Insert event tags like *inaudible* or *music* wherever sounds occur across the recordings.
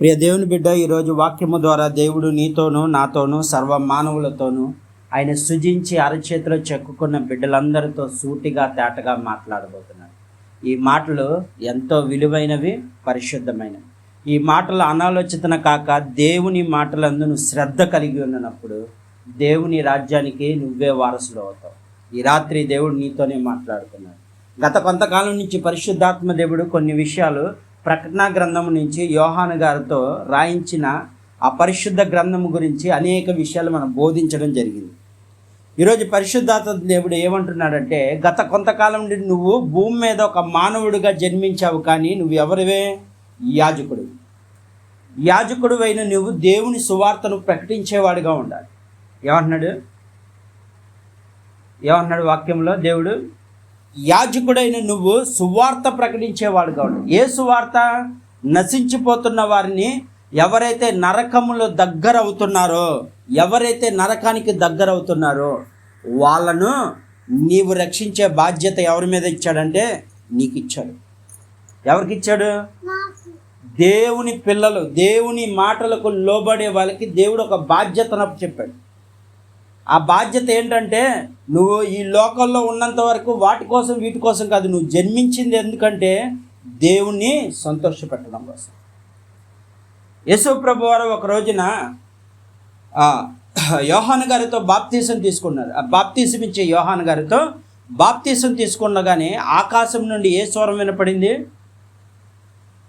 ప్రియ దేవుని బిడ్డ ఈరోజు వాక్యము ద్వారా దేవుడు నీతోనూ నాతోనూ సర్వ మానవులతోనూ ఆయన సృజించి అరచేతిలో చెక్కుకున్న బిడ్డలందరితో సూటిగా తేటగా మాట్లాడబోతున్నాడు ఈ మాటలు ఎంతో విలువైనవి పరిశుద్ధమైనవి. ఈ మాటలు అనాలోచితన కాక దేవుని మాటలందు నువ్వు శ్రద్ధ కలిగి ఉన్నప్పుడు దేవుని రాజ్యానికి నువ్వే వారసులు అవుతావు. ఈ రాత్రి దేవుడు నీతోనే మాట్లాడుతున్నాడు. గత కొంతకాలం నుంచి పరిశుద్ధాత్మ దేవుడు కొన్ని విషయాలు ప్రకటన గ్రంథం నుంచి యోహాను గారితో రాయించిన ఆ పరిశుద్ధ గ్రంథము గురించి అనేక విషయాలు మనం బోధించడం జరిగింది. ఈరోజు పరిశుద్ధాత్మ దేవుడు ఏమంటున్నాడంటే గత కొంతకాలం నుండి నువ్వు భూమి మీద ఒక మానవుడిగా జన్మించావు కానీ నువ్వు ఎవరివే? యాజకుడు. యాజకుడు అయిన నువ్వు దేవుని సువార్తను ప్రకటించేవాడిగా ఉండాలి. ఏమంటున్నాడు? ఏమంటున్నాడు వాక్యంలో? దేవుడు యాజకుడైన నువ్వు సువార్త ప్రకటించేవాడుగా ఉండాలి ఏ సువార్త? నశించిపోతున్న వారిని ఎవరైతే నరకములో దగ్గర అవుతున్నారో ఎవరైతే నరకానికి దగ్గర అవుతున్నారో వాళ్ళను నీవు రక్షించే బాధ్యత ఎవరి మీద ఇచ్చాడంటే నీకు ఇచ్చాడు ఎవరికి ఇచ్చాడు దేవుని పిల్లలు దేవుని మాటలకు లోబడే వాళ్ళకి దేవుడు ఒక బాధ్యతను చెప్పాడు. ఆ బాధ్యత ఏంటంటే నువ్వు ఈ లోకంలో ఉన్నంత వరకు వాటి కోసం వీటి కోసం కాదు నువ్వు జన్మించింది ఎందుకంటే దేవుణ్ణి సంతోషపెట్టడం కోసం. యేసు ప్రభు వారు ఒక రోజున యోహాన్ గారితో బాప్తీసం తీసుకున్నారు. ఆ బాప్తీసం ఇచ్చే యోహాన్ గారితో బాప్తీసం తీసుకున్నగానే ఆకాశం నుండి ఏ స్వరం వినపడింది?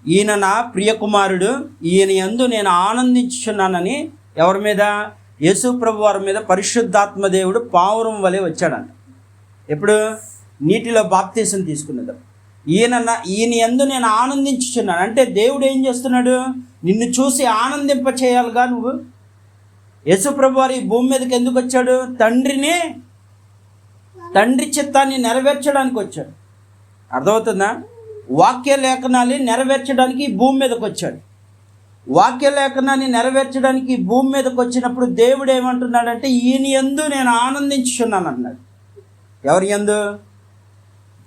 ఈయన నా ప్రియకుమారుడు ఈయన ఎందు నేను ఆనందించుచున్నానని ఎవరి మీద? యేసు ప్రభు వారి మీద పరిశుద్ధాత్మ దేవుడు పావురం వలె వచ్చాడంట. ఎప్పుడు? నీటిలో బాప్తీసం తీసుకున్నది. ఈయన ఈయన ఎందు నేను ఆనందించుచున్నాను. అంటే దేవుడు ఏం చేస్తున్నాడు? నిన్ను చూసి ఆనందింప చేయాలిగా నువ్వు? యేసు వారి భూమి మీదకి ఎందుకు వచ్చాడు? తండ్రిని తండ్రి చిత్తాన్ని నెరవేర్చడానికి వచ్చాడు. అర్థమవుతుందా? వాక్య లేఖనాన్ని నెరవేర్చడానికి భూమి మీదకి వచ్చాడు. వాక్య లేఖనాన్ని నెరవేర్చడానికి భూమి మీదకి వచ్చినప్పుడు దేవుడు ఏమంటున్నాడంటే ఈయన యందు నేను ఆనందించుచున్నాను అన్నాడు. ఎవరి యందు?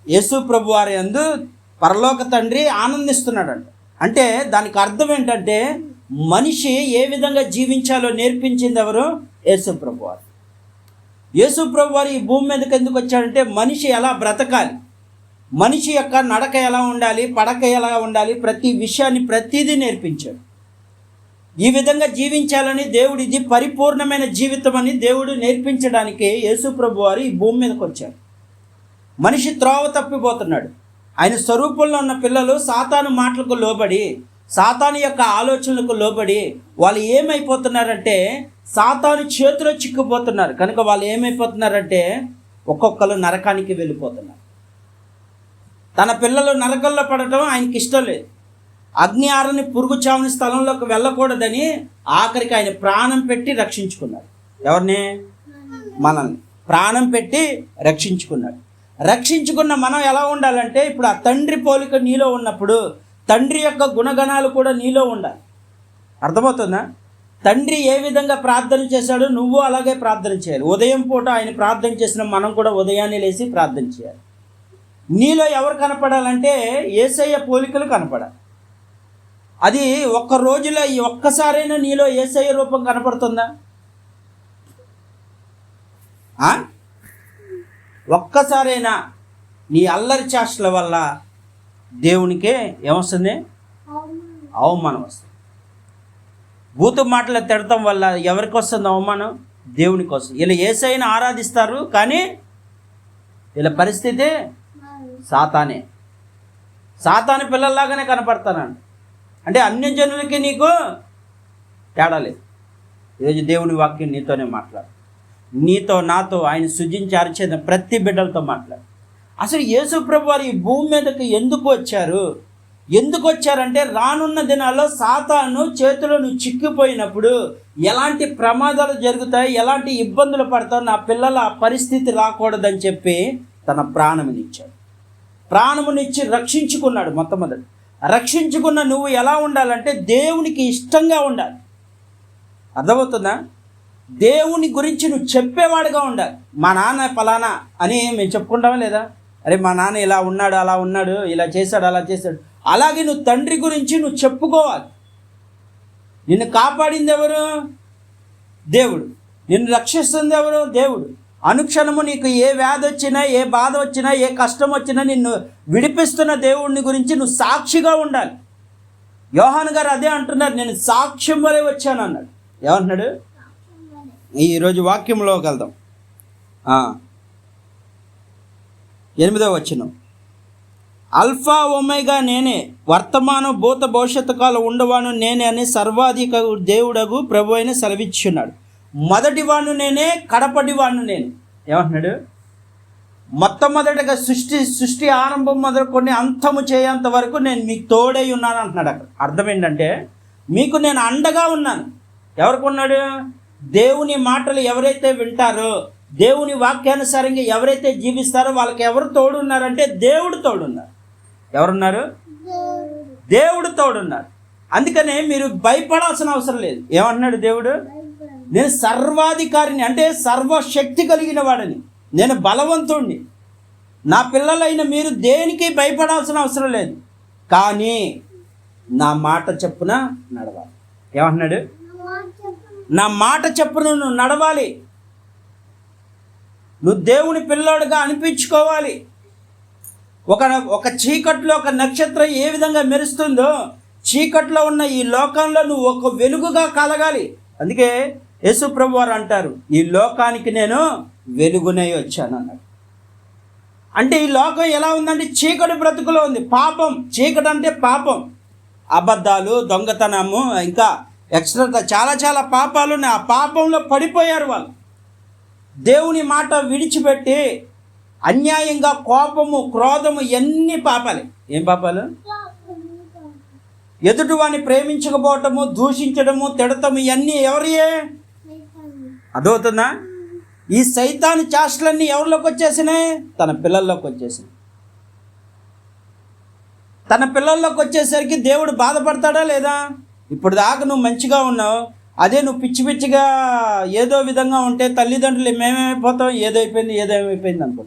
యేసు ప్రభు వారి ఎందు పరలోక తండ్రి ఆనందిస్తున్నాడంట. అంటే దానికి అర్థం ఏంటంటే మనిషి ఏ విధంగా జీవించాలో నేర్పించింది ఎవరు? యేసు ప్రభు వారు. యేసు ప్రభు వారు ఈ భూమి మీదకి ఎందుకు వచ్చాడంటే మనిషి ఎలా బ్రతకాలి? మనిషి యొక్క నడక ఎలా ఉండాలి? పడక ఎలా ఉండాలి? ప్రతి విషయాన్ని ప్రతిదీ నేర్పించాడు. ఈ విధంగా జీవించాలని దేవుడు ఇది పరిపూర్ణమైన జీవితం అని దేవుడు నేర్పించడానికి యేసు ప్రభు వారు ఈ భూమి మీదకి వచ్చారు. మనిషి త్రోవ తప్పిపోతున్నాడు. ఆయన స్వరూపంలో ఉన్న పిల్లలు సాతాను మాటలకు లోబడి సాతాను యొక్క ఆలోచనలకు లోబడి వాళ్ళు ఏమైపోతున్నారంటే సాతాను చేతిలో చిక్కుపోతున్నారు. కనుక వాళ్ళు ఏమైపోతున్నారంటే ఒక్కొక్కరు నరకానికి వెళ్ళిపోతున్నారు. తన పిల్లలు నరకంలో పడటం ఆయనకి ఇష్టం లేదు. అగ్ని ఆరని పురుగు చావుని స్థలంలోకి వెళ్ళకూడదని ఆఖరికి ఆయన ప్రాణం పెట్టి రక్షించుకున్నాడు. ఎవరిని? మనల్ని. ప్రాణం పెట్టి రక్షించుకున్నాడు. రక్షించుకున్న మనం ఎలా ఉండాలంటే ఇప్పుడు ఆ తండ్రి పోలిక నీలో ఉన్నప్పుడు తండ్రి యొక్క గుణగణాలు కూడా నీలో ఉండాలి. అర్థమవుతుందా? తండ్రి ఏ విధంగా ప్రార్థన చేశాడో నువ్వు అలాగే ప్రార్థన చేయాలి. ఉదయం పూట ఆయన ప్రార్థన చేసిన మనం కూడా ఉదయాన్నే లేచి ప్రార్థన చేయాలి. నీలో ఎవరు కనపడాలంటే ఏసయ్య పోలికలు కనపడాలి. అది ఒక్క రోజులో ఈ ఒక్కసారైనా నీలో ఏసయ్య రూపం కనపడుతుందా? ఒక్కసారైనా నీ అల్లరి చేష్టల వల్ల దేవునికే ఏమొస్తుంది? అవమానం వస్తుంది. భూత మాటలు తిడటం వల్ల ఎవరికి వస్తుంది అవమానం? దేవునికి వస్తుంది. వీళ్ళు ఏసైనా ఆరాధిస్తారు కానీ వీళ్ళ పరిస్థితి సాతానే. సాతాని పిల్లల్లాగానే కనపడతానండి అంటే అన్ని జనులకి నీకు తేడా లేదు. ఈరోజు దేవుని వాక్యం నీతోనే మాట్లాడు. నీతో నాతో ఆయన సృజించి అరిచేద ప్రతి బిడ్డలతో మాట్లాడు. అసలు యేసు ప్రభు వారు ఈ భూమి మీదకి ఎందుకు వచ్చారు? ఎందుకు వచ్చారంటే రానున్న దినాల్లో సాతాను చేతులను చిక్కిపోయినప్పుడు ఎలాంటి ప్రమాదాలు జరుగుతాయి ఎలాంటి ఇబ్బందులు పడతావు నా పిల్లల ఆ పరిస్థితి రాకూడదని చెప్పి తన ప్రాణమునిచ్చాడు. ప్రాణమునిచ్చి రక్షించుకున్నాడు మొట్టమొదటి. రక్షించుకున్న నువ్వు ఎలా ఉండాలంటే దేవునికి ఇష్టంగా ఉండాలి. అర్థమవుతుందా? దేవుని గురించి నువ్వు చెప్పేవాడుగా ఉండాలి. మా నాన్న ఫలానా అని మేము చెప్పుకుంటామా లేదా? అరే మా నాన్న ఇలా ఉన్నాడు అలా ఉన్నాడు ఇలా చేశాడు అలా చేశాడు. అలాగే నువ్వు తండ్రి గురించి నువ్వు చెప్పుకోవాలి. నిన్ను కాపాడింది ఎవరు? దేవుడు. నిన్ను రక్షిస్తుంది ఎవరు? దేవుడు. అనుక్షణము నీకు ఏ వ్యాధి వచ్చినా ఏ బాధ వచ్చినా ఏ కష్టం వచ్చినా నిన్ను విడిపిస్తున్న దేవుడిని గురించి నువ్వు సాక్షిగా ఉండాలి. యోహాన్ గారు అదే అంటున్నారు నేను సాక్ష్యం వలె వచ్చాను అన్నాడు. ఏమంటున్నాడు? ఈరోజు వాక్యంలో వెళ్దాం ఎనిమిదో వచ్చిన అల్ఫా ఒమేగా నేనే వర్తమానం భూత భవిష్యత్తు కాలం ఉండవాను నేనే అని సర్వాధిక దేవుడగు ప్రభు అయిన సెలవిచ్చున్నాడు. మొదటి నేనే కడపటి వాడు నేను. ఏమంటున్నాడు? మొట్టమొదటిగా సృష్టి సృష్టి ఆరంభం మొదలుకొని అంతము చేయేంత వరకు నేను మీకు తోడై ఉన్నాను అంటున్నాడు అక్కడ. అర్థం ఏంటంటే మీకు నేను అండగా ఉన్నాను. ఎవరికి ఉన్నాడు? దేవుని మాటలు ఎవరైతే వింటారో దేవుని వాక్యానుసారంగా ఎవరైతే జీవిస్తారో వాళ్ళకి ఎవరు తోడున్నారంటే దేవుడు తోడున్నారు. ఎవరున్నారు? దేవుడు తోడున్నారు. అందుకనే మీరు భయపడాల్సిన అవసరం లేదు. ఏమంటున్నాడు దేవుడు? నేను సర్వాధికారిని అంటే సర్వశక్తి కలిగిన వాడని. నేను బలవంతుణ్ణి. నా పిల్లలైన మీరు దేనికి భయపడాల్సిన అవసరం లేదు. కానీ నా మాట చెప్పున నడవాలి. ఏమంటున్నాడు? నా మాట చెప్పున నువ్వు నడవాలి. నువ్వు దేవుని పిల్లోడుగా అనిపించుకోవాలి. ఒక ఒక చీకట్లో ఒక నక్షత్రం ఏ విధంగా మెరుస్తుందో చీకట్లో ఉన్న ఈ లోకంలో నువ్వు ఒక వెలుగుగా కలగాలి. అందుకే యేసుప్రభు వారు అంటారు ఈ లోకానికి నేను వెలుగునే వచ్చాను అన్నాడు. అంటే ఈ లోకం ఎలా ఉందంటే చీకటి బ్రతుకులో ఉంది. పాపం చీకటి అంటే పాపం. అబద్ధాలు దొంగతనము ఇంకా ఎక్స్ట్రా చాలా చాలా పాపాలు ఉన్నాయి. ఆ పాపంలో పడిపోయారు వాళ్ళు. దేవుని మాట విడిచిపెట్టి అన్యాయంగా కోపము క్రోధము ఎన్ని పాపాలే. ఏం పాపాలు? ఎదుటివాని ప్రేమించకపోవటము దూషించడము తిడటము ఇవన్నీ ఎవరియే? అదవుతుందా ఈ సైతాను చేష్టలన్నీ ఎవరిలోకి వచ్చేసినాయి? తన పిల్లల్లోకి వచ్చేసినాయి. తన పిల్లల్లోకి వచ్చేసరికి దేవుడు బాధపడతాడా లేదా? ఇప్పుడు దాకా నువ్వు మంచిగా ఉన్నావు. అదే నువ్వు పిచ్చి పిచ్చిగా ఏదో విధంగా ఉంటే తల్లిదండ్రులు మేమేమైపోతాం? ఏదైపోయింది ఏదేమైపోయింది అనుకో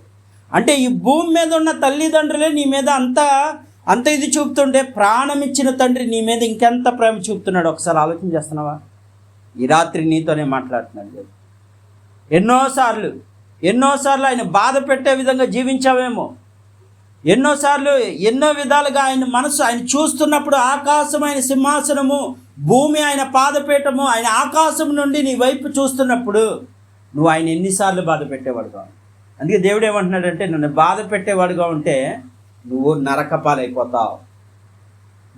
అంటే ఈ భూమి మీద ఉన్న తల్లిదండ్రులే నీ మీద అంత అంత ఇది చూపుతుంటే ప్రాణం ఇచ్చిన తండ్రి నీ మీద ఇంకెంత ప్రేమ చూపుతున్నాడు? ఒకసారి ఆలోచన చేస్తున్నావా? ఈ రాత్రి నీతోనే మాట్లాడుతున్నాడు దేవుడు. ఎన్నోసార్లు ఎన్నోసార్లు ఆయన బాధ పెట్టే విధంగా జీవించావేమో. ఎన్నోసార్లు ఎన్నో విధాలుగా ఆయన మనసు ఆయన చూస్తున్నప్పుడు ఆకాశం ఆయన సింహాసనము భూమి ఆయన పాదపీఠము ఆయన ఆకాశం నుండి నీ వైపు చూస్తున్నప్పుడు నువ్వు ఆయన ఎన్నిసార్లు బాధ పెట్టేవాడుగా అందుకే దేవుడు ఏమంటున్నాడంటే నన్ను బాధ పెట్టేవాడుగా ఉంటే నువ్వు నరకపాలైపోతావు.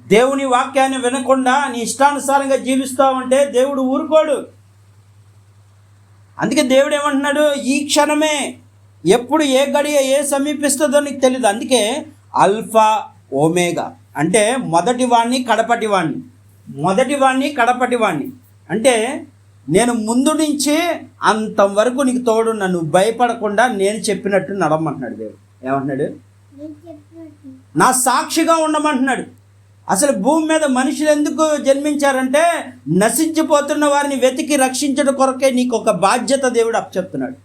దేవుని వాక్యాన్ని వినకుండా నీ ఇష్టానుసారంగా జీవిస్తావంటే దేవుడు ఊరుకోడు. అందుకే దేవుడు ఏమంటున్నాడు ఈ క్షణమే ఎప్పుడు ఏ గడియ ఏ సమీపిస్తుందో నీకు తెలియదు అందుకే అల్ఫా ఓమేగా అంటే మొదటి వాణ్ణి కడపటి వాణ్ణి. మొదటి వాణ్ణి కడపటి వాణ్ణి. అంటే నేను ముందు నుంచి అంతవరకు నీకు తోడున్నా నువ్వు భయపడకుండా నేను చెప్పినట్టు నడమంటున్నాడు దేవుడు. ఏమంటున్నాడు? నా సాక్షిగా ఉండమంటున్నాడు. అసలు భూమి మీద మనుషులు ఎందుకు జన్మించారంటే నశించిపోతున్న వారిని వెతికి రక్షించడం కొరకే నీకు ఒక బాధ్యత దేవుడు అప్పచెప్తున్నాడు.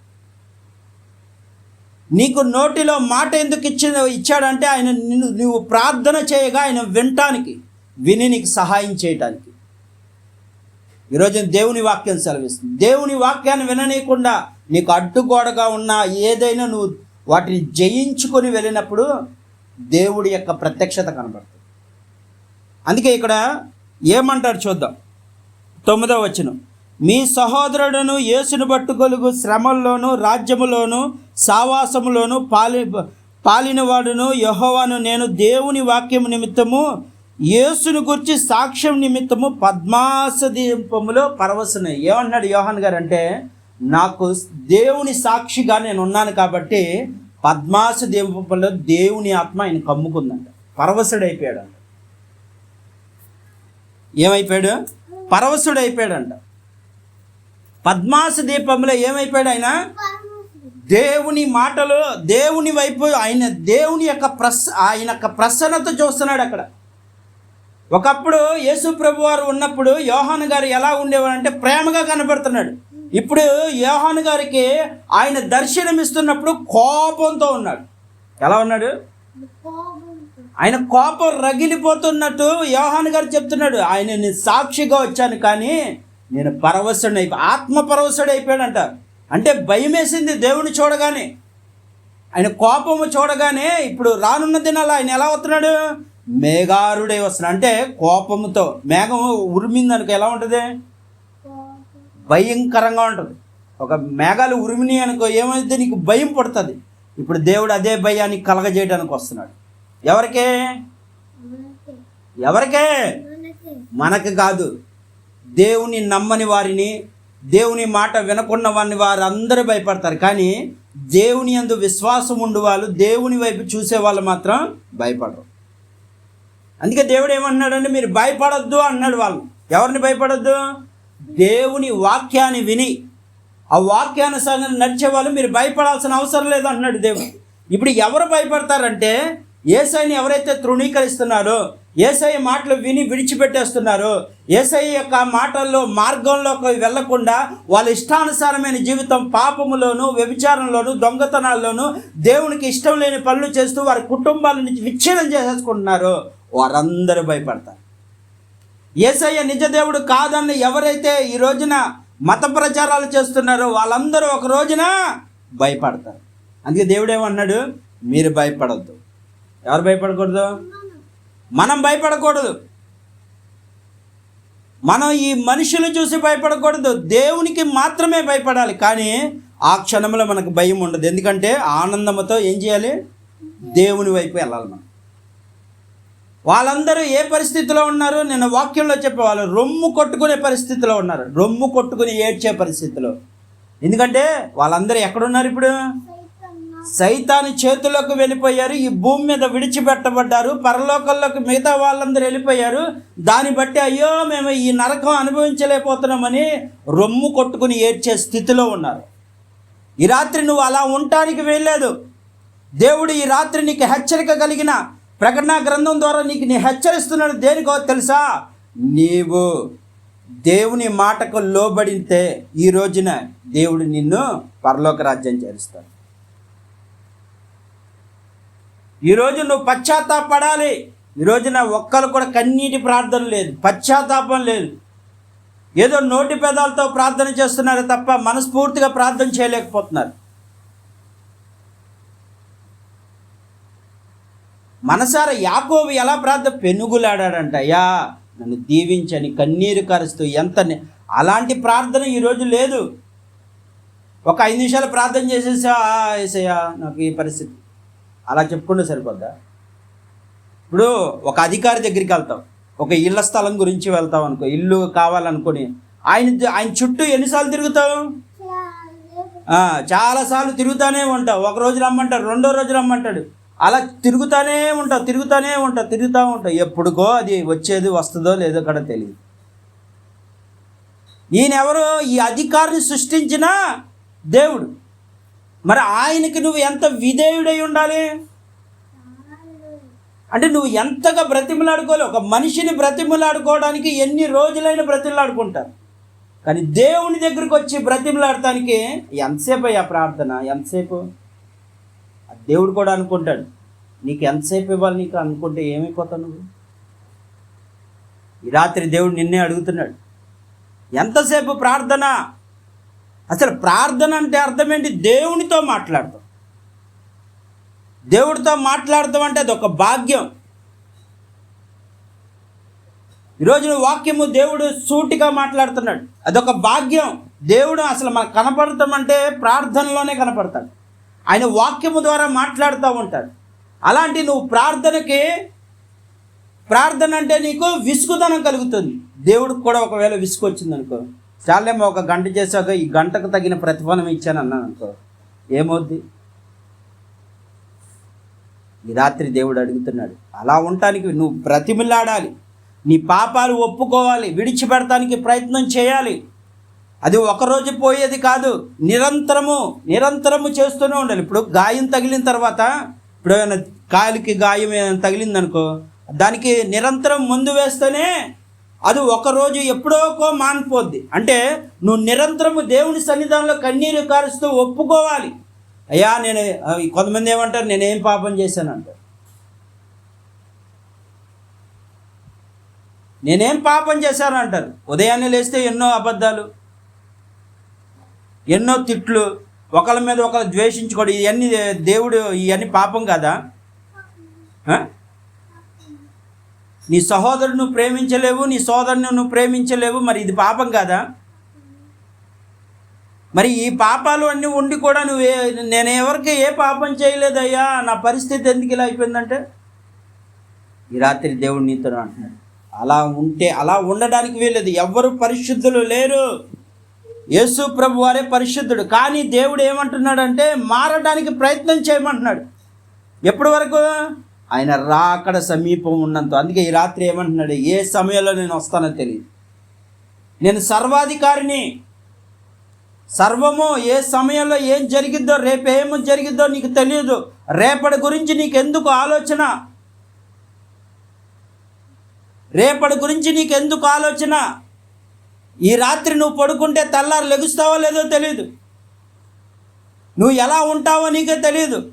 నీకు నోటిలో మాట ఎందుకు ఇచ్చిన ఇచ్చాడంటే ఆయన నిన్ను నువ్వు ప్రార్థన చేయగా ఆయన వినటానికి విని నీకు సహాయం చేయటానికి. ఈరోజు దేవుని వాక్యం సెలవిస్తుంది. దేవుని వాక్యాన్ని విననీయకుండా నీకు అడ్డుగోడగా ఉన్న ఏదైనా నువ్వు వాటిని జయించుకొని వెళ్ళినప్పుడు దేవుడి యొక్క ప్రత్యక్షత కనబడుతుంది. అందుకే ఇక్కడ ఏమంటారు చూద్దాం. తొమ్మిదో వచ్చిన మీ సహోదరుడును యేసును పట్టుకొలుగు శ్రమల్లోను రాజ్యములోను సావాసములోను పాలి పాలినవాడును యహోవాను నేను దేవుని వాక్యం నిమిత్తము యేసును గురించి సాక్ష్యం నిమిత్తము పద్మాస దీపములో పరవశనై. ఏమన్నాడు యోహన్ గారు అంటే నాకు దేవుని సాక్షిగా నేను ఉన్నాను కాబట్టి పద్మాస దీపంలో దేవుని ఆత్మ ఆయన కమ్ముకుందంట. పరవశుడైపోయాడు ఏమైపోయాడు? పరవశుడైపోయాడంట. పద్మాస దీపంలో ఏమైపోయాడు ఆయన? దేవుని మాటలు దేవుని వైపు ఆయన దేవుని యొక్క ప్రస్ ఆయన యొక్క ప్రసన్నత చూస్తున్నాడు అక్కడ. ఒకప్పుడు యేసు ప్రభు వారు ఉన్నప్పుడు యోహాను గారు ఎలా ఉండేవారంటే అంటే ప్రేమగా కనబడుతున్నాడు. ఇప్పుడు యోహాను గారికి ఆయన దర్శనం ఇస్తున్నప్పుడు కోపంతో ఉన్నాడు. ఎలా ఉన్నాడు? ఆయన కోపం రగిలిపోతున్నట్టు యోహాన్ గారు చెప్తున్నాడు. ఆయన నేను సాక్షిగా వచ్చాను కానీ నేను పరవశుడు ఆత్మ పరవశుడు అయిపోయాడంట. అంటే భయం వేసింది దేవుని చూడగానే. ఆయన కోపము చూడగానే ఇప్పుడు రానున్న దినాలు ఆయన ఎలా వస్తున్నాడు? మేఘారుడై వస్తున్నాడు. అంటే కోపముతో మేఘం ఉరిమిందనుకో ఎలా ఉంటుంది? భయంకరంగా ఉంటుంది. ఒక మేఘాలు ఉరిమిని అనుకో ఏమైతే నీకు భయం పడుతుంది. ఇప్పుడు దేవుడు అదే భయాన్ని కలగజేయడానికి వస్తున్నాడు. ఎవరికే? ఎవరికే? మనకు. కాదు. దేవుని నమ్మని వారిని దేవుని మాట వినకున్న వారిని వారు అందరూ భయపడతారు. కానీ దేవుని యందు విశ్వాసం ఉండు వాళ్ళు దేవుని వైపు చూసే వాళ్ళు మాత్రం భయపడరు. అందుకే దేవుడు ఏమన్నాడంటే మీరు భయపడొద్దు అన్నాడు వాళ్ళు. ఎవరిని భయపడొద్దు? దేవుని వాక్యాన్ని విని ఆ వాక్యానుసారంగా నడిచే వాళ్ళు మీరు భయపడాల్సిన అవసరం లేదు అంటున్నాడు దేవుడు. ఇప్పుడు ఎవరు భయపడతారంటే ఏసైని ఎవరైతే తృణీకరిస్తున్నారో ఏసఐ మాటలు విని విడిచిపెట్టేస్తున్నారో ఏసఐ యొక్క మాటల్లో మార్గంలోకి వెళ్ళకుండా వాళ్ళ ఇష్టానుసారమైన జీవితం పాపములోను వ్యభిచారంలోను దొంగతనాల్లోనూ దేవునికి ఇష్టం లేని పనులు చేస్తూ వారి కుటుంబాల నుంచి విచ్ఛేదం చేసేసుకుంటున్నారో వారందరూ భయపడతారు. ఏసయ్య నిజ దేవుడు కాదని ఎవరైతే ఈ రోజున మత ప్రచారాలు చేస్తున్నారో వాళ్ళందరూ ఒక రోజున భయపడతారు. అందుకే దేవుడు ఏమన్నాడు? మీరు భయపడద్దు. ఎవరు భయపడకూడదు? మనం భయపడకూడదు. మనం ఈ మనుషులు చూసి భయపడకూడదు. దేవునికి మాత్రమే భయపడాలి. కానీ ఆ క్షణంలో మనకు భయం ఉండదు. ఎందుకంటే ఆనందంతో ఏం చేయాలి? దేవుని వైపు వెళ్ళాలి మనం. వాళ్ళందరూ ఏ పరిస్థితిలో ఉన్నారు? నేను వాక్యంలో చెప్పే వాళ్ళు రొమ్ము కొట్టుకునే పరిస్థితిలో ఉన్నారు. రొమ్ము కొట్టుకుని ఏడ్చే పరిస్థితిలో. ఎందుకంటే వాళ్ళందరూ ఎక్కడున్నారు ఇప్పుడు? సైతాని చేతులకు వెళ్ళిపోయారు ఈ భూమి మీద విడిచిపెట్టబడ్డారు పరలోకంలోకి మిగతా వాళ్ళందరూ వెళ్ళిపోయారు. దాన్ని బట్టి అయ్యో మేము ఈ నరకం అనుభవించలేకపోతున్నామని రొమ్ము కొట్టుకుని ఏడ్చే స్థితిలో ఉన్నారు. ఈ రాత్రి నువ్వు అలా ఉండటానికి వెళ్ళలేదు దేవుడు ఈ రాత్రి నీకు హెచ్చరిక కలిగిన ప్రకటన గ్రంథం ద్వారా నీకు నీ హెచ్చరిస్తున్నాడు. దేనికో తెలుసా? నీవు దేవుని మాటకు లోబడితే ఈ రోజున దేవుడు నిన్ను పరలోక రాజ్యం చేరుస్తాడు. ఈరోజు నువ్వు పశ్చాత్తాపడాలి. ఈ రోజున ఒక్కరు కూడా కన్నీటి ప్రార్థన లేదు. పశ్చాత్తాపం లేదు. ఏదో నోటి పెదాలతో ప్రార్థన చేస్తున్నారు తప్ప మనస్ఫూర్తిగా ప్రార్థన చేయలేకపోతున్నారు. మనసార యాకోబు ఎలా ప్రార్థన పెనుగులాడాడంట అయ్యా నన్ను దీవించని కన్నీరు కరుస్తూ ఎంత అలాంటి ప్రార్థన ఈరోజు లేదు. ఒక ఐదు నిమిషాలు ప్రార్థన చేసేసా ఏసయ్యా నాకు ఈ పరిస్థితి అలా చెప్పుకుంటే సరిపోద్దా? ఇప్పుడు ఒక అధికారి దగ్గరికి వెళ్తాం. ఒక ఇళ్ళ స్థలం గురించి వెళ్తాం అనుకో ఇల్లు కావాలనుకొని. ఆయన ఆయన చుట్టూ ఎన్నిసార్లు తిరుగుతావు? చాలాసార్లు తిరుగుతూనే ఉంటావు. ఒక రోజు రమ్మంటాడు రెండో రోజు రమ్మంటాడు. అలా తిరుగుతూనే ఉంటావు తిరుగుతూనే ఉంటావు తిరుగుతూ ఉంటావు. ఎప్పుడుకో అది వచ్చేది వస్తుందో లేదో కూడా తెలియదు. ఈయన ఎవరు ఈ అధికారిని సృష్టించిన దేవుడు. మరి ఆయనకి నువ్వు ఎంత విధేయుడై ఉండాలి? అంటే నువ్వు ఎంతగా బ్రతిమలాడుకోవాలి? ఒక మనిషిని బ్రతిమలాడుకోవడానికి ఎన్ని రోజులైనా బ్రతిమలాడుకుంటారు. కానీ దేవుని దగ్గరికి వచ్చి బ్రతిమలాడటానికి ఎంతసేపు అయ్యా ప్రార్థన? ఎంతసేపు? ఆ దేవుడు కూడా అనుకుంటాడు. నీకు ఎంతసేపు ఇవ్వాలి నీకు అనుకుంటే ఏమైపోతావు నువ్వు? ఈ రాత్రి దేవుడు నిన్నే అడుగుతున్నాడు. ఎంతసేపు ప్రార్థన? అసలు ప్రార్థన అంటే అర్థం ఏంటి దేవునితో మాట్లాడతాం దేవుడితో మాట్లాడతాం అంటే అది ఒక భాగ్యం. ఈరోజు నువ్వు వాక్యము దేవుడు సూటిగా మాట్లాడుతున్నాడు. అదొక భాగ్యం. దేవుడు అసలు మనకు కనపడతామంటే ప్రార్థనలోనే కనపడతాడు. ఆయన వాక్యము ద్వారా మాట్లాడుతూ ఉంటాడు. అలాంటి నువ్వు ప్రార్థనకి ప్రార్థన అంటే నీకు విసుగుదనం కలుగుతుంది. దేవుడికి కూడా ఒకవేళ విసుగు వచ్చింది అనుకో చాలేమో ఒక గంట చేశాక ఈ గంటకు తగిన ప్రతిఫలం ఇచ్చాను అన్నాను అనుకో. ఏమవుద్ది? ఈ రాత్రి దేవుడు అడుగుతున్నాడు అలా ఉండటానికి నువ్వు బ్రతిమిలాడాలి. నీ పాపాలు ఒప్పుకోవాలి. విడిచిపెడటానికి ప్రయత్నం చేయాలి. అది ఒకరోజు పోయేది కాదు. నిరంతరము నిరంతరము చేస్తూనే ఉండాలి. ఇప్పుడు గాయం తగిలిన తర్వాత ఇప్పుడు ఏమైనా కాలికి గాయం ఏమైనా తగిలిందనుకో దానికి నిరంతరం ముందు వేస్తేనే అది ఒకరోజు ఎప్పుడోకో మానిపోద్ది. అంటే నువ్వు నిరంతరము దేవుని సన్నిధానంలో కన్నీరు కారుస్తూ ఒప్పుకోవాలి. అయ్యా నేను కొంతమంది ఏమంటారు నేనేం పాపం చేశాను అంటారు. నేనేం పాపం చేశాను అంటారు. ఉదయాన్నే లేస్తే ఎన్నో అబద్ధాలు ఎన్నో తిట్లు ఒకళ్ళ మీద ఒకరు ద్వేషించుకోవడం ఇవన్నీ దేవుడు ఇవన్నీ పాపం కదా? నీ సహోదరును ప్రేమించలేవు నీ సోదరుని నువ్వు ప్రేమించలేవు. మరి ఇది పాపం కాదా? మరి ఈ పాపాలు అన్నీ ఉండి కూడా నువ్వు ఏ- నేను ఎవరికి ఏ పాపం చేయలేదయ్యా? నా పరిస్థితి ఎందుకు ఇలా అయిపోయిందంటే? ఈ రాత్రి దేవుడు నీతో అంటున్నాడు. అలా ఉంటే అలా ఉండడానికి వీలేదు ఎవ్వరు పరిశుద్ధులు లేరు. యేసు ప్రభు వారే పరిశుద్ధుడు. కానీ దేవుడు ఏమంటున్నాడంటే మారడానికి ప్రయత్నం చేయమంటున్నాడు. ఎప్పటి వరకు? ఆయన రాకడ సమీపం ఉన్నంత అందుకే ఈ రాత్రి ఏమంటున్నాడు ఏ సమయంలో నేను వస్తానో తెలియదు. నేను సర్వాధికారిని. సర్వము ఏ సమయంలో ఏం జరిగిద్దో రేపు జరిగిద్దో నీకు తెలియదు. రేపటి గురించి నీకు ఎందుకు ఆలోచన? రేపటి గురించి నీకు ఎందుకు ఆలోచన? ఈ రాత్రి నువ్వు పడుకుంటే తెల్లారు లెగుస్తావో లేదో తెలియదు నువ్వు ఎలా ఉంటావో నీకే తెలియదు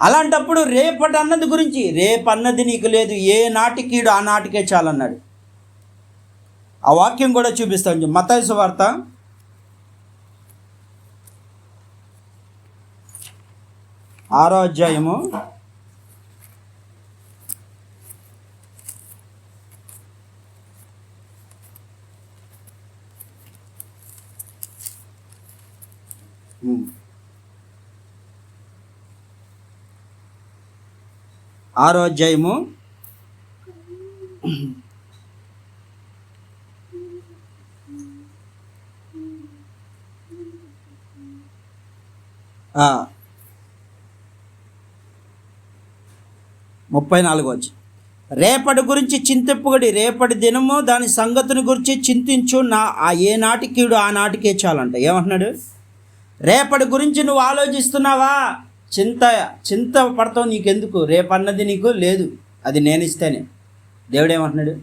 అలాంటప్పుడు రేపటి అన్నది గురించి రేపు అన్నది నీకు లేదు ఏ నాటికీడు ఆ నాటికే చాలన్నాడు. ఆ వాక్యం కూడా చూపిస్తాను మతాయిసు వార్త. ఆరో అధ్యాయము. ఉమ్. ఆరో అధ్యాయము. ముప్పై నాలుగు వచ్చి రేపటి గురించి చింతింపుగడి రేపటి దినము దాని సంగతిని గురించి చింతించు నా ఆ ఏ నాటికీడు చాలంట. ఏమంటున్నాడు? రేపటి గురించి నువ్వు ఆలోచిస్తున్నావా? చింత చింత పడతావు నీకెందుకు? రేపన్నది నీకు లేదు. అది నేను ఇస్తేనే దేవుడేమంటున్నాడు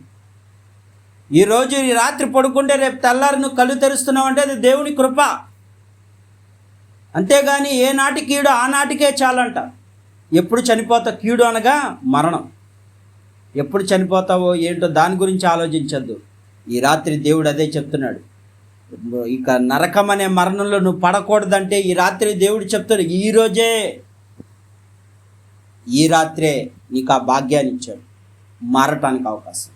ఈరోజు ఈ రాత్రి పడుకుంటే రేపు తెల్లారి నువ్వు కళ్ళు తెరుస్తున్నావు అంటే అది దేవుని కృప. అంతేగాని ఏ నాటి కీడు ఆనాటికే చాలంట. ఎప్పుడు చనిపోతావు కీడు అనగా మరణం. ఎప్పుడు చనిపోతావో ఏంటో దాని గురించి ఆలోచించద్దు. ఈ రాత్రి దేవుడు అదే చెప్తున్నాడు. ఇక నరకం అనే మరణంలో నువ్వు పడకూడదంటే ఈ రాత్రి దేవుడు చెప్తాడు ఈ రోజే ఈ రాత్రే నీకు ఆ భాగ్యాన్ని ఇచ్చాడు. మారటానికి అవకాశం.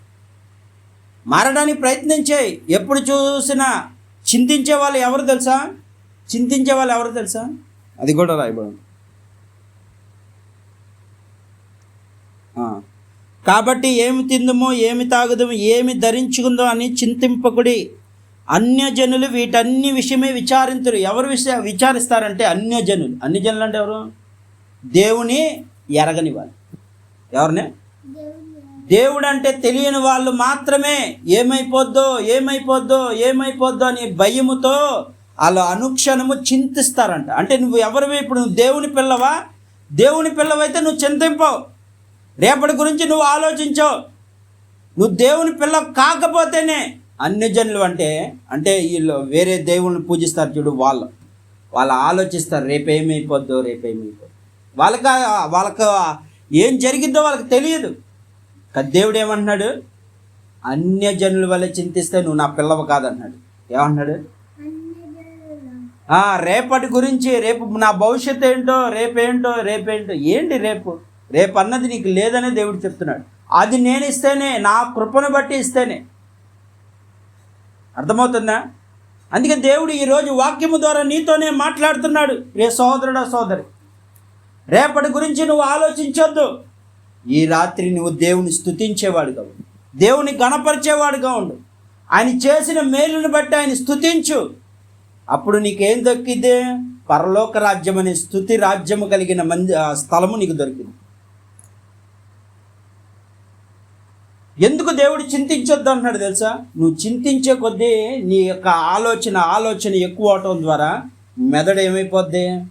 మారడానికి ప్రయత్నం చేయి. ఎప్పుడు చూసినా చింతించే వాళ్ళు ఎవరు తెలుసా? చింతించే వాళ్ళు ఎవరు తెలుసా? అది కూడా రాయబడి కాబట్టి ఏమి తిందుమో ఏమి తాగుదమో ఏమి ధరించుకుందో అని చింతింపకుడి అన్యజనులు వీటన్ని విషయమే విచారించరు ఎవరు విషయ విచారిస్తారంటే అన్యజనులు. అన్యజనులు అంటే ఎవరు? దేవుని ఎరగని వాళ్ళు. ఎవరిని? దేవుడు అంటే తెలియని వాళ్ళు మాత్రమే. ఏమైపోద్దో ఏమైపోద్దో ఏమైపోద్దో అని భయముతో వాళ్ళ అనుక్షణము చింతిస్తారంట. అంటే నువ్వు ఎవరివి? ఇప్పుడు నువ్వు దేవుని పిల్లవా? దేవుని పిల్లవైతే నువ్వు చింతింపవు. రేపటి గురించి నువ్వు ఆలోచించవు. నువ్వు దేవుని పిల్ల కాకపోతేనే అన్ని జనులు అంటే అంటే వీళ్ళు వేరే దేవుళ్ళని పూజిస్తారు చూడు వాళ్ళు. వాళ్ళు ఆలోచిస్తారు రేపు ఏమైపోద్దో రేపు వాళ్ళకి వాళ్ళకి ఏం జరిగిద్దో వాళ్ళకి తెలియదు. కానీ దేవుడు ఏమంటున్నాడు? అన్యజనుల వల్ల చింతిస్తే నువ్వు నా పిల్లవ కాదన్నాడు. ఏమన్నాడు రేపటి గురించి రేపు నా భవిష్యత్తు ఏంటో రేపేంటో రేపేంటో ఏంటి రేపు రేపు? అన్నది నీకు లేదనే దేవుడు చెప్తున్నాడు. అది నేను ఇస్తేనే నా కృపను బట్టి ఇస్తేనే. అర్థమవుతుందా? అందుకే దేవుడు ఈరోజు వాక్యము ద్వారా నీతోనే మాట్లాడుతున్నాడు. రే సోదరుడా సోదరి రేపటి గురించి నువ్వు ఆలోచించొద్దు. ఈ రాత్రి నువ్వు దేవుని స్థుతించేవాడుగా ఉండు. దేవుని గణపరిచేవాడుగా ఉండు. ఆయన చేసిన మేలుని బట్టి ఆయన స్తుతించు. అప్పుడు నీకేం దొక్కిద్ది? పరలోక రాజ్యం అనే స్థుతి రాజ్యము కలిగిన మంది ఆ స్థలము నీకు దొరికింది. ఎందుకు దేవుడు చింతించొద్దు అంటున్నాడు తెలుసా? నువ్వు చింతించే కొద్దీ నీ యొక్క ఆలోచన ఆలోచన ఎక్కువ అవటం ద్వారా మెదడు ఏమైపోద్ది?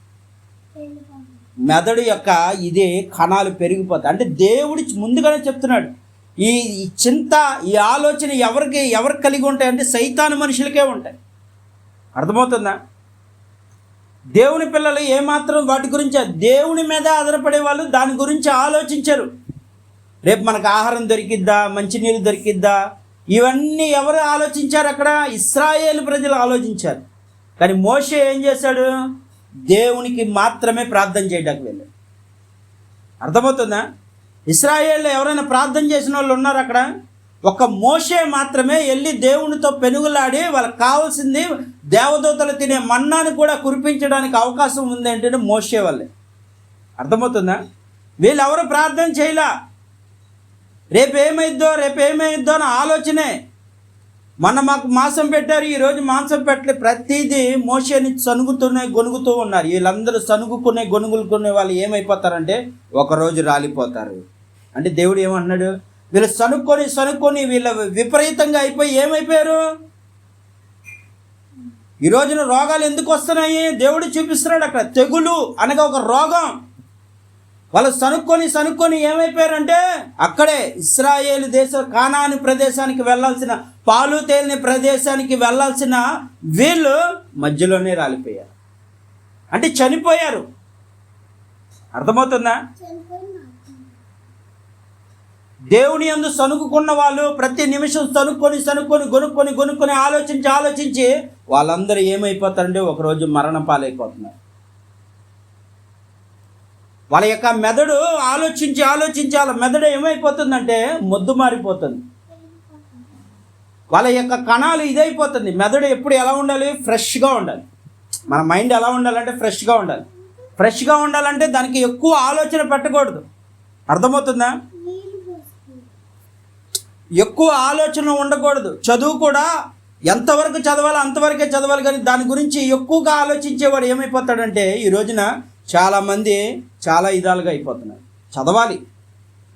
మెదడు యొక్క ఇది కణాలు పెరిగిపోతాయి. అంటే దేవుడు ముందుగానే చెప్తున్నాడు ఈ చింత ఈ ఆలోచన ఎవరికి ఎవరికి కలిగి ఉంటాయి అంటే సైతాను మనుషులకే ఉంటాయి. అర్థమవుతుందా? దేవుని పిల్లలు ఏమాత్రం వాటి గురించి దేవుని మీద ఆధారపడే వాళ్ళు దాని గురించి ఆలోచించరు. రేపు మనకు ఆహారం దొరికిద్దా? మంచినీళ్ళు దొరికిద్దా? ఇవన్నీ ఎవరు ఆలోచించారు అక్కడ? ఇస్రాయేల్ ప్రజలు ఆలోచించారు. కానీ మోషే ఏం చేశాడు? దేవునికి మాత్రమే ప్రార్థన చేయడానికి వెళ్ళాడు. అర్థమవుతుందా? ఇస్రాయేల్లో ఎవరైనా ప్రార్థన చేసిన వాళ్ళు ఉన్నారు అక్కడ? ఒక మోషే మాత్రమే వెళ్ళి దేవునితో పెనుగులాడి వాళ్ళకి కావాల్సింది దేవదూతలు తినే మన్నాను కూడా కురిపించడానికి అవకాశం ఉంది ఏంటంటే మోషే వాళ్ళే. అర్థమవుతుందా? వీళ్ళు ఎవరు ప్రార్థన చేయలే? రేపు ఏమైద్దో రేపు ఏమైద్దో అని ఆలోచనే. మొన్న మాకు మాంసం పెట్టారు ఈరోజు మాంసం పెట్టలే. ప్రతిదీ మోషని సనుగుతూనే గొనుగుతూ ఉన్నారు. వీళ్ళందరూ సనుగుకునే గొనుగులుకునే వాళ్ళు ఏమైపోతారంటే ఒకరోజు రాలిపోతారు. అంటే దేవుడు ఏమంటున్నాడు? వీళ్ళు సనుక్కొని సనుక్కొని వీళ్ళ విపరీతంగా అయిపోయి ఏమైపోయారు? ఈ రోజున రోగాలు ఎందుకు వస్తున్నాయి? దేవుడు చూపిస్తున్నాడు అక్కడ. తెగులు అనగా ఒక రోగం. వాళ్ళు సనుక్కొని సనుక్కొని ఏమైపోయారంటే అక్కడే ఇస్రాయేల్ దేశ కానాని ప్రదేశానికి వెళ్ళాల్సిన పాలు తేలిన ప్రదేశానికి వెళ్ళాల్సిన వీళ్ళు మధ్యలోనే రాలిపోయారు. అంటే చనిపోయారు. అర్థమవుతుందా? దేవుని యందు సనుకున్న వాళ్ళు ప్రతి నిమిషం సనుక్కొని సనుక్కొని గొనుక్కొని గొనుక్కొని ఆలోచించి ఆలోచించి వాళ్ళందరూ ఏమైపోతారంటే ఒకరోజు మరణ పాలైపోతున్నారు. వాళ్ళ యొక్క మెదడు ఆలోచించి ఆలోచించి వాళ్ళ మెదడు ఏమైపోతుందంటే మొద్దు మారిపోతుంది. వాళ్ళ యొక్క కణాలు ఇదైపోతుంది. మెదడు ఎప్పుడు ఎలా ఉండాలి? ఫ్రెష్గా ఉండాలి. మన మైండ్ ఎలా ఉండాలంటే ఫ్రెష్గా ఉండాలి. ఫ్రెష్గా ఉండాలంటే దానికి ఎక్కువ ఆలోచన పెట్టకూడదు. అర్థమవుతుందా? ఎక్కువ ఆలోచన ఉండకూడదు. చదువు కూడా ఎంతవరకు చదవాలో అంతవరకే చదవాలి కానీ దాని గురించి ఎక్కువగా ఆలోచించేవాడు ఏమైపోతాడంటే ఈ రోజున చాలామంది చాలా ఇదాలుగా అయిపోతున్నారు. చదవాలి.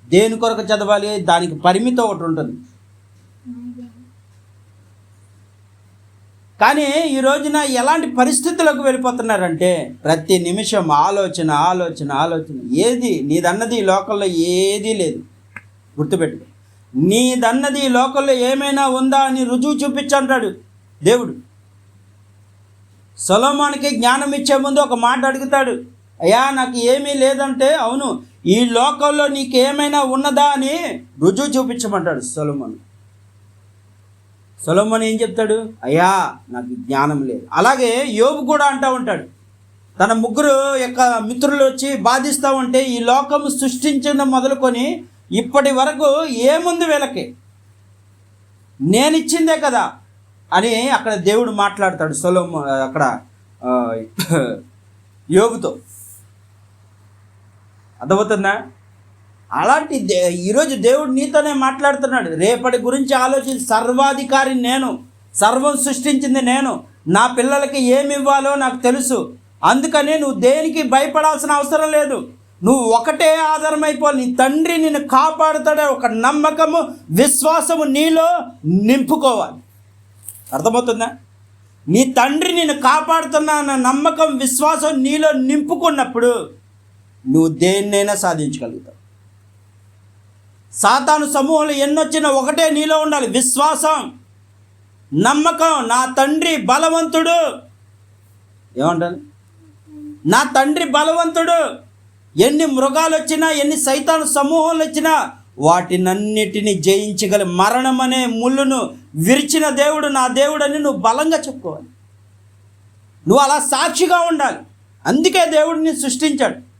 దేని కొరకు చదవాలి? దానికి పరిమితం ఒకటి ఉంటుంది. కానీ ఈ రోజున ఎలాంటి పరిస్థితులకు వెళ్ళిపోతున్నారంటే ప్రతి నిమిషం ఆలోచన ఆలోచన ఆలోచన. ఏది? నీదన్నది ఈ లోకంలో ఏదీ లేదు. గుర్తుపెట్టుకో. నీదన్నది ఈ లోకంలో ఏమైనా ఉందా అని రుజువు చూపించంటాడు దేవుడు. సొలోమానికి జ్ఞానం ఇచ్చే ముందు ఒక మాట అడుగుతాడు. అయ్యా నాకు ఏమీ లేదంటే అవును ఈ లోకంలో నీకు ఏమైనా ఉన్నదా అని రుజువు చూపించమంటాడు సొలమన్. సొలమన్ ఏం చెప్తాడు? అయ్యా నాకు జ్ఞానం లేదు. అలాగే యోబు కూడా అంటూ ఉంటాడు. తన ముగ్గురు యొక్క మిత్రులు వచ్చి బాధిస్తూ ఉంటే ఈ లోకం సృష్టించడం మొదలుకొని ఇప్పటి వరకు ఏముంది వీళ్ళకి? నేను ఇచ్చిందే కదా అని అక్కడ దేవుడు మాట్లాడతాడు సొలోమ అక్కడ *laughs* యోగుతో అర్థమవుతుందా? అలాంటి దే ఈరోజు దేవుడు నీతోనే మాట్లాడుతున్నాడు. రేపటి గురించి ఆలోచించి సర్వాధికారి నేను సర్వం సృష్టించింది నేను నా పిల్లలకి ఏమి ఇవ్వాలో నాకు తెలుసు. అందుకనే నువ్వు దేనికి భయపడాల్సిన అవసరం లేదు. నువ్వు ఒకటే ఆధారమైపోవాలి. నీ తండ్రి నిన్ను కాపాడుతాడే ఒక నమ్మకము విశ్వాసము నీలో నింపుకోవాలి. అర్థమవుతుందా? నీ తండ్రి నిన్ను కాపాడుతున్నా అన్న నమ్మకం విశ్వాసం నీలో నింపుకున్నప్పుడు నువ్వు దేన్నైనా సాధించగలుగుతావు. సాతాను సమూహంలో ఎన్నొచ్చినా ఒకటే నీలో ఉండాలి. విశ్వాసం నమ్మకం నా తండ్రి బలవంతుడు. ఏమంటారు? నా తండ్రి బలవంతుడు. ఎన్ని మృగాలు వచ్చినా ఎన్ని సైతాను సమూహాలు వచ్చినా వాటినన్నిటిని జయించగల మరణం అనే ముళ్ళును విరిచిన దేవుడు నా దేవుడని నువ్వు బలంగా చెప్పుకోవాలి. నువ్వు అలా సాక్షిగా ఉండాలి. అందుకే దేవుడిని సృష్టించాడు.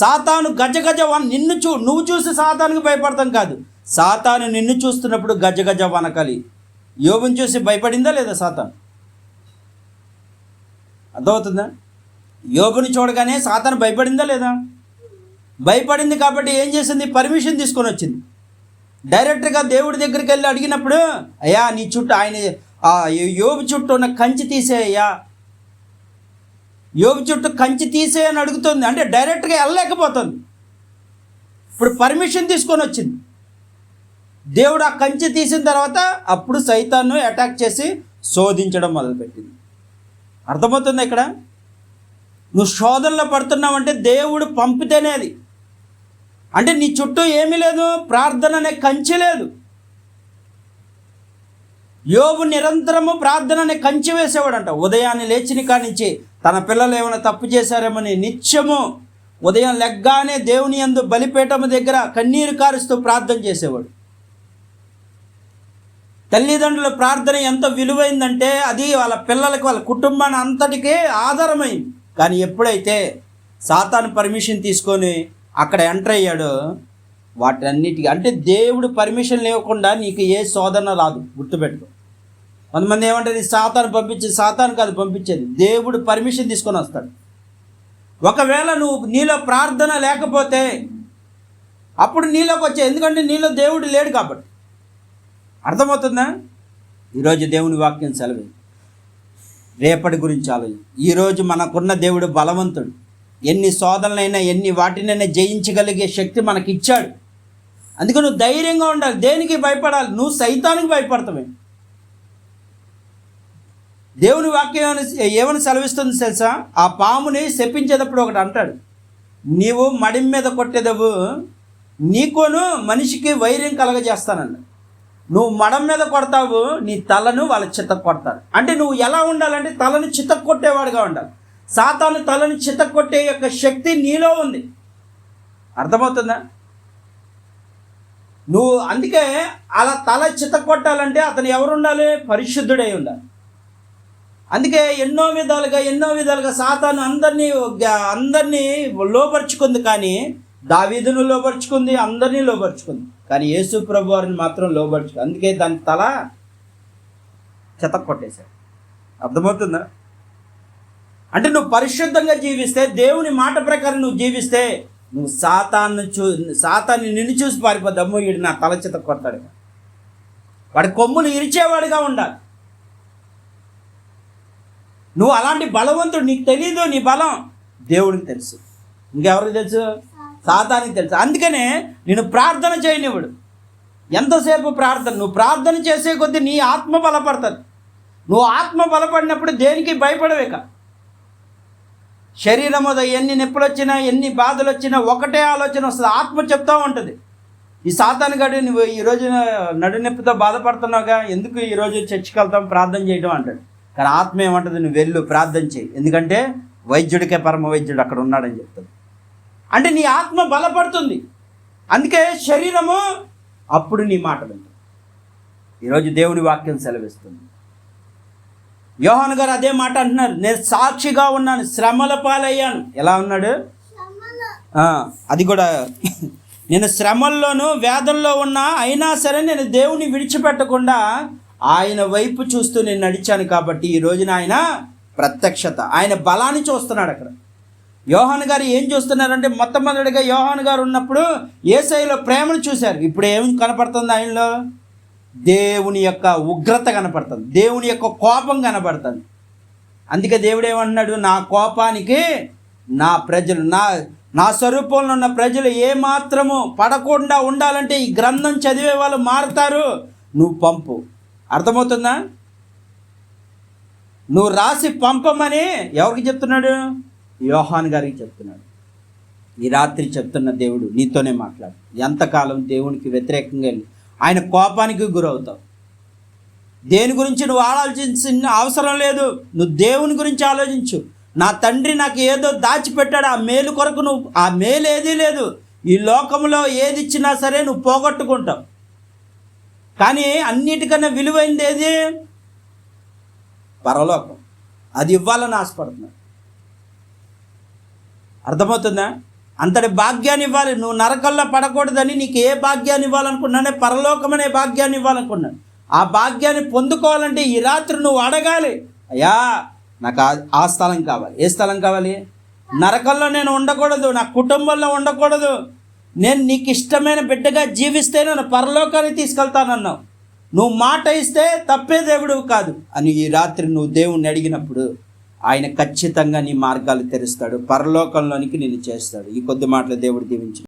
సాతాను గజ గజ వన నిన్ను చూ నువ్వు చూసి సాతానికి భయపడతాం కాదు. సాతాను నిన్ను చూస్తున్నప్పుడు గజ గజ వనకలి యోగుని చూసి భయపడిందా లేదా సాతాను? అర్థమవుతుందా? యోగుని చూడగానే సాతాను భయపడిందా లేదా? భయపడింది కాబట్టి ఏం చేసింది? పర్మిషన్ తీసుకొని వచ్చింది. డైరెక్ట్గా దేవుడి దగ్గరికి వెళ్ళి అడిగినప్పుడు అయ్యా నీ చుట్టూ ఆయన యోగు చుట్టూ ఉన్న కంచి తీసేయ్యా. యోగు చుట్టూ కంచి తీసేయని అడుగుతుంది. అంటే డైరెక్ట్గా వెళ్ళలేకపోతుంది. ఇప్పుడు పర్మిషన్ తీసుకొని వచ్చింది. దేవుడు ఆ కంచి తీసిన తర్వాత అప్పుడు సైతాన్ని అటాక్ చేసి శోధించడం మొదలుపెట్టింది. అర్థమవుతుంది ఇక్కడ? నువ్వు శోధనలో పడుతున్నావంటే దేవుడు పంపితేనే అది. అంటే నీ చుట్టూ ఏమీ లేదు ప్రార్థన అనే కంచి లేదు. యోబు నిరంతరము ప్రార్థన అనే కంచి వేసేవాడంట. ఉదయాన్నే లేచిన కానించి తన పిల్లలు ఏమైనా తప్పు చేశారేమని నిత్యము ఉదయం లెగ్గానే దేవుని యందు బలిపీఠము దగ్గర కన్నీరు కారుస్తూ ప్రార్థన చేసేవాడు. తల్లిదండ్రుల ప్రార్థన ఎంత విలువైందంటే అది వాళ్ళ పిల్లలకు వాళ్ళ కుటుంబాన్ని అంతటికీ ఆధారమైంది. కానీ ఎప్పుడైతే సాతాను పర్మిషన్ తీసుకొని అక్కడ ఎంటర్ అయ్యాడో వాటన్నిటికీ అంటే దేవుడు పర్మిషన్ లేకుండా నీకు ఏ శోధన రాదు గుర్తుపెట్టుకో. కొంతమంది ఏమంటారు "ఈ సాతాను పంపించి సాతాను కాదు పంపించేది. దేవుడు పర్మిషన్ తీసుకొని వస్తాడు. ఒకవేళ నువ్వు నీలో ప్రార్థన లేకపోతే అప్పుడు నీలోకి వచ్చే ఎందుకంటే నీలో దేవుడు లేడు కాబట్టి. అర్థమవుతుందా? ఈరోజు దేవుని వాక్యం సెలవు. రేపటి గురించి ఆలోచన. ఈరోజు మనకున్న దేవుడు బలవంతుడు. ఎన్ని శోధనలైనా ఎన్ని వాటినైనా జయించగలిగే శక్తి మనకి ఇచ్చాడు అందుకే నువ్వు ధైర్యంగా ఉండాలి. దేనికి భయపడాలి? నువ్వు సైతానికి భయపడతావే. దేవుని వాక్యం ఏమని సెలవిస్తుంది తెలుసా? ఆ పాముని శపించేటప్పుడు ఒకటి అంటాడు నీవు మడిం మీద కొట్టేదవు నీకోను మనిషికి వైర్యం కలగజేస్తానండి నువ్వు మడం మీద కొడతావు నీ తలను వాళ్ళ చిత్త కొడతారు. అంటే నువ్వు ఎలా ఉండాలంటే తలను చిత్త కొట్టేవాడుగా ఉండాలి. సాతాను తలను చిత్త కొట్టే యొక్క శక్తి నీలో ఉంది. అర్థమవుతుందా? నువ్వు అందుకే అలా తల చిత్త కొట్టాలంటే అతను ఎవరు ఉండాలి పరిశుద్ధుడై ఉండాలి. అందుకే ఎన్నో విధాలుగా ఎన్నో విధాలుగా సాతాను అందరినీ అందరినీ లోపరుచుకుంది కానీ దావీదును లోపరుచుకుంది అందరినీ లోపరుచుకుంది కానీ యేసు ప్రభు వారిని మాత్రం లోపరుచు అందుకే దాని తల చెత్త కొట్టేశాడు అర్థమవుతుందా? అంటే నువ్వు పరిశుద్ధంగా జీవిస్తే దేవుని మాట ప్రకారం నువ్వు జీవిస్తే నువ్వు సాతాన్ని చూ సాతాన్ని నిన్ను చూసి పారిపోద్దాము వీడు నా తల చెత్త కొడతాడు వాడి కొమ్ములు ఇరిచేవాడిగా ఉండాలి. నువ్వు అలాంటి బలవంతుడు నీకు తెలీదు నీ బలం. దేవుడికి తెలుసు. ఇంకెవరికి తెలుసు? సాతానికి తెలుసు. అందుకనే నేను ప్రార్థన చేయనివ్వడు ఎంతసేపు ప్రార్థన? నువ్వు ప్రార్థన చేసే కొద్దీ నీ ఆత్మ బలపడుతుంది. నువ్వు ఆత్మ బలపడినప్పుడు దేనికి భయపడవేక శరీరం ఎన్ని నొప్పులు వచ్చినా ఎన్ని బాధలు వచ్చినా ఒకటే ఆలోచన వస్తుంది. ఆత్మ చెప్తూ ఉంటుంది. ఈ సాతాను నువ్వు ఈ నడునొప్పితో బాధపడుతున్నావుగా ఎందుకు ఈరోజు చర్చికి వెళ్తాం ప్రార్థన చేయడం అంటాడు. కానీ ఆత్మ ఏమంటుంది? నువ్వు వెళ్ళు ప్రార్థన చేయి. ఎందుకంటే వైద్యుడికే పరమ వైద్యుడు అక్కడ ఉన్నాడని చెప్తుంది అంటే నీ ఆత్మ బలపడుతుంది. అందుకే శరీరము అప్పుడు నీ మాట వింటుంది ఈరోజు దేవుని వాక్యం సెలవిస్తుంది. యోహాన్ గారు అదే మాట అంటున్నారు. నేను సాక్షిగా ఉన్నాను శ్రమల పాలయ్యాను. ఎలా ఉన్నాడు? అది కూడా నేను శ్రమల్లోనూ వేదంలో ఉన్నా అయినా సరే నేను దేవుని విడిచిపెట్టకుండా ఆయన వైపు చూస్తూ నేను నడిచాను కాబట్టి ఈ రోజున ఆయన ప్రత్యక్షత ఆయన బలాన్ని చూస్తున్నాడు అక్కడ. యోహాన్ గారు ఏం చూస్తున్నారంటే మొట్టమొదటిగా యోహాన్ గారు ఉన్నప్పుడు ఏసైలో ప్రేమను చూశారు. ఇప్పుడు ఏం కనపడుతుంది ఆయనలో? దేవుని యొక్క ఉగ్రత కనపడుతుంది దేవుని యొక్క కోపం కనపడుతుంది. అందుకే దేవుడు ఏమన్నాడు నా కోపానికి నా ప్రజలు నా నా స్వరూపంలో ఉన్న ప్రజలు ఏమాత్రము పడకుండా ఉండాలంటే ఈ గ్రంథం చదివే వాళ్ళు మారుతారు. నువ్వు పంపు. అర్థమవుతుందా? నువ్వు రాసి పంపమని ఎవరికి చెప్తున్నాడు? యోహాన్ గారికి చెప్తున్నాడు. ఈ రాత్రి చెప్తున్న దేవుడు నీతోనే మాట్లాడు. ఎంతకాలం దేవునికి వ్యతిరేకంగా వెళ్ళి ఆయన కోపానికి గురవుతావు. దేని గురించి నువ్వు ఆలోచించిన అవసరం లేదు. నువ్వు దేవుని గురించి ఆలోచించు. నా తండ్రి నాకు ఏదో దాచిపెట్టాడు. ఆ మేలు కొరకు నువ్వు ఆ మేలు ఏదీ లేదు. ఈ లోకంలో ఏది ఇచ్చినా సరే నువ్వు పోగొట్టుకుంటావు. కానీ అన్నిటికన్నా విలువైంది ఏది? పరలోకం. అది ఇవ్వాలని ఆశపడుతున్నాడు. అర్థమవుతుందా? అంతటి భాగ్యాన్ని ఇవ్వాలి. నువ్వు నరకల్లో పడకూడదని నీకు ఏ భాగ్యాన్ని ఇవ్వాలనుకున్నానే పరలోకమనే భాగ్యాన్ని ఇవ్వాలనుకున్నాను ఆ భాగ్యాన్ని పొందుకోవాలంటే ఈ రాత్రి నువ్వు అడగాలి. అయ్యా నాకు ఆ- ఆ స్థలం కావాలి. ఏ స్థలం కావాలి? నరకంలో నేను ఉండకూడదు నా కుటుంబంలో ఉండకూడదు. నేను నీకు ఇష్టమైన బిడ్డగా జీవిస్తే నన్ను పరలోకాన్ని తీసుకెళ్తానన్నావు. నువ్వు మాట ఇస్తే తప్పే దేవుడు కాదు. అని ఈ రాత్రి నువ్వు దేవుణ్ణి అడిగినప్పుడు ఆయన ఖచ్చితంగా నీ మార్గాలు తెరుస్తాడు పరలోకంలోనికి నిన్ను చేస్తాడు. ఈ కొద్ది మాటలు దేవుడు దీవించు.